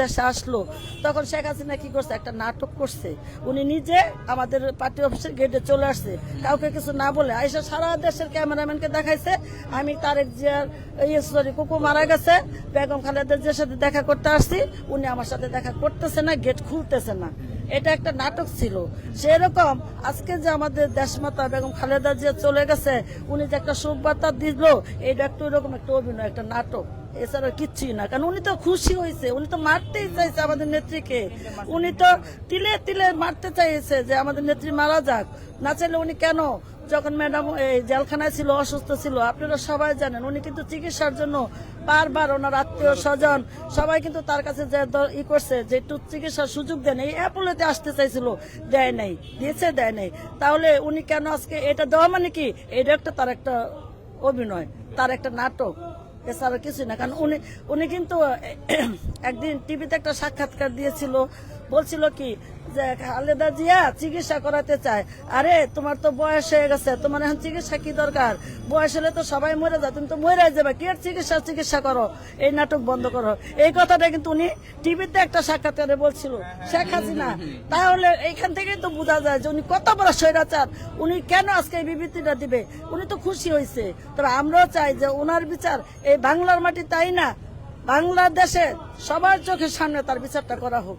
দেশে আসলো, তখন শেখ হাসিনা কি করছে? একটা নাটক করছে। উনি নিজে আমাদের পার্টি অফিসের গেটে চলে আসছে। কাউকে কিছু না বলে আইসা সারা দেশের ক্যামেরাম্যানকে দেখাইছে। আমি তারেক জিয়ার ইয়ে সরি কুকু মারা গেছে। বেগম খালেদা জিয়ার সাথে দেখা করতে আসছি। উনি আমার সাথে দেখা করতেছে না গেট খুলতেছে না। এটা একটা নাটক ছিল। সেরকম আজকে যে আমাদের দেশমাতা বেগম খালেদা জিয়া চলে গেছে, উনি যে একটা সুবার্তা দিল এটা একটু এরকম একটা অভিনয়, একটা নাটক। এছাড়া কিচ্ছুই না। কারণ উনি তো খুশি হয়েছে, উনি তো মারতেই চাইছে আমাদের নেত্রীকে। উনি তো তিলে তিলে মারতে চাইছে যে আমাদের নেত্রী মারা যাক। না চাইলে উনি কেন? যখন ম্যাডাম এই জেলখানায় ছিল, অসুস্থ ছিল, আপনারা সবাই জানেন, উনি কিন্তু চিকিৎসার জন্য বারবার ওনার আত্মীয় স্বজন, সবাই কিন্তু তার কাছে যে ই করছে, যে একটু চিকিৎসার সুযোগ দেন। এই অ্যাপোলোতে আসতে চাইছিল, দেয় নাই, দিয়েছে, দেয় নাই। তাহলে উনি কেন আজকে, এটা দেওয়া মানে কি? এটা একটা তার একটা অভিনয়, তার একটা নাটক। এছাড়া কিছুই না। কারণ উনি উনি কিন্তু একদিন টিভিতে একটা সাক্ষাৎকার দিয়েছিল বলছিল কি খালেদা জিয়া চিকিৎসা করাতে চায়। আরে, তোমার তো বয়স হয়ে গেছে, তোমার এখন চিকিৎসা কি দরকার? বয়স হলে তো সবাই মরে যায়, তুমি তো মরে যাবে, কি চিকিৎসা চিকিৎসা করো? এই নাটক বন্ধ করো। এই কথাটা কিন্তু উনি টিভিতে একটা সাক্ষাৎকারে বলছিল, শেখ হাসিনা। তাহলে এইখান থেকেই তো বোঝা যায় যে উনি কত বড় স্বৈরাচার। উনি কেন আজকে এই বিবৃতিটা দিবে? উনি তো খুশি হয়েছে তবে আমরাও চাই যে ওনার বিচার, এই বাংলার মাটি তাই না? বাংলাদেশে সবার চোখের সামনে তার বিচারটা করা হোক।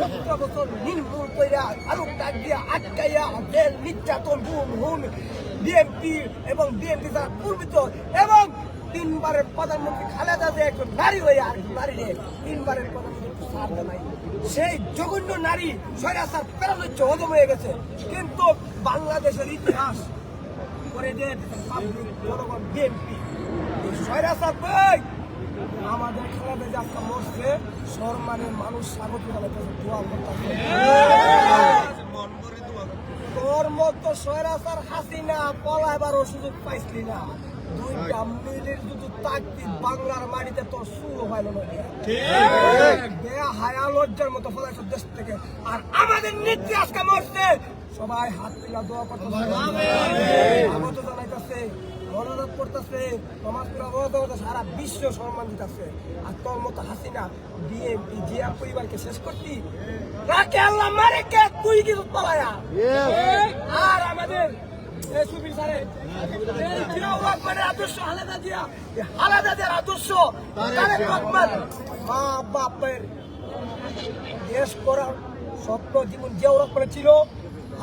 সতেরো বছর নির্মূল কইরা আলোক ডাক দিয়া আটকাইয়া জেল নির্যাতন হুম হুম বিএনপি এবং বিএনপি যারা পূর্বিত এবং তিনবারের প্রধানমন্ত্রী খালেদা যে একজন নারী হয়ে আর নারী রে তিনবারের প্রধানমন্ত্রী সেই জঘন্য নারী স্বৈরাচার প্রেরণ হচ্ছে হজম হয়ে গেছে। কিন্তু বাংলাদেশের ইতিহাস করে দিয়ে জনগণ বিএনপি স্বৈরাচার বই আমাদের খেলাতে যে আজকে মরছে সম্মানের মানুষ স্বাগত জানাইতেছে দোয়া করতেছে তোর মতো সয়রাসার হাসিনা পলাইবারও সুযোগ পাইছিলি না। দুইটা মিনিট যদি তাকতি বাংলার মাটিতে তোর শুরু হইল না। বেয়া হায়া মতো দেশ থেকে। আর আমাদের নীতি আজকে মরছে। সবাই হাত তুলা দোয়া করতেছে স্বাগত জানাইতেছে মনোযোগ করতেছে সমাজ পুরা সারা বিশ্ব সম্মান দিতেছে। আর তোর মতো হাসিনা বিএনপি জিয়া পরিবারকে শেষ করতি তাকে আল্লাহ মারে কে? তুই কিছু পালায়া? আর আমাদের আদর্শ আলাদা দিয়া আলাদা আদর্শ মা বাপের দেশ করার স্বপ্ন জীবন জিয়াউর রহমানের ছিল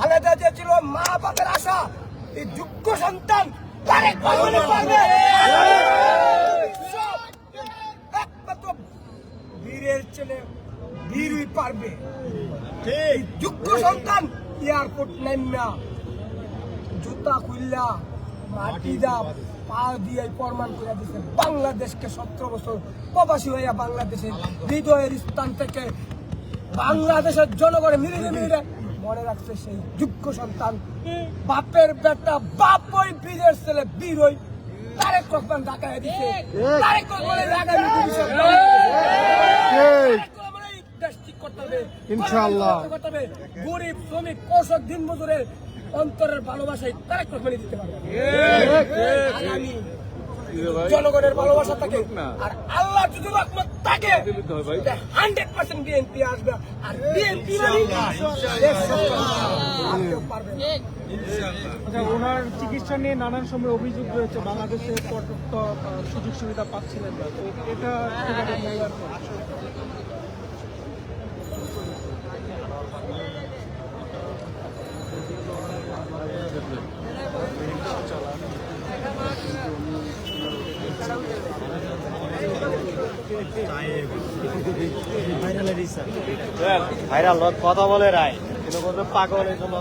আলাদা যে ছিল মা বাপের আশা এই যোগ্য সন্তান জুতা খুললা মাটি দা, পা দিয়ে প্রমাণ দিচ্ছে বাংলাদেশকে সতেরো বছর প্রবাসী হইয়া বাংলাদেশের হৃদয়ের স্থান থেকে বাংলাদেশের জনগণের মিলিয়ে মিলিয়ে মনে রাখছে সেই যোগ্য সন্তান। বাপের বেটা বাপই বীরের ছেলে বীরই তারেক রহমান ঢাকায় দিচ্ছে তারেক রহমানের ঢাকায় দিচ্ছে ইনশাআল্লাহ। গরিব শ্রমিক কৃষক দিন মজুরের অন্তরের ভালোবাসায় তারেক রহমানই দিতে পারবে। আগামী জনগণের ভালোবাসা থাকে আর আল্লাহ যদি রহমত থাকে হান্ড্রেড পার্সেন্ট বিএনপি আসবে আর বিএনপি। আচ্ছা ওনার চিকিৎসা নিয়ে নানান সময় অভিযোগ রয়েছে বাংলাদেশে পর্যাপ্ত সুযোগ সুবিধা পাচ্ছিলেন না। তো এটা ভাইরাল কথা বলে রায়। কিন্তু কোনো পাগল এই জন্য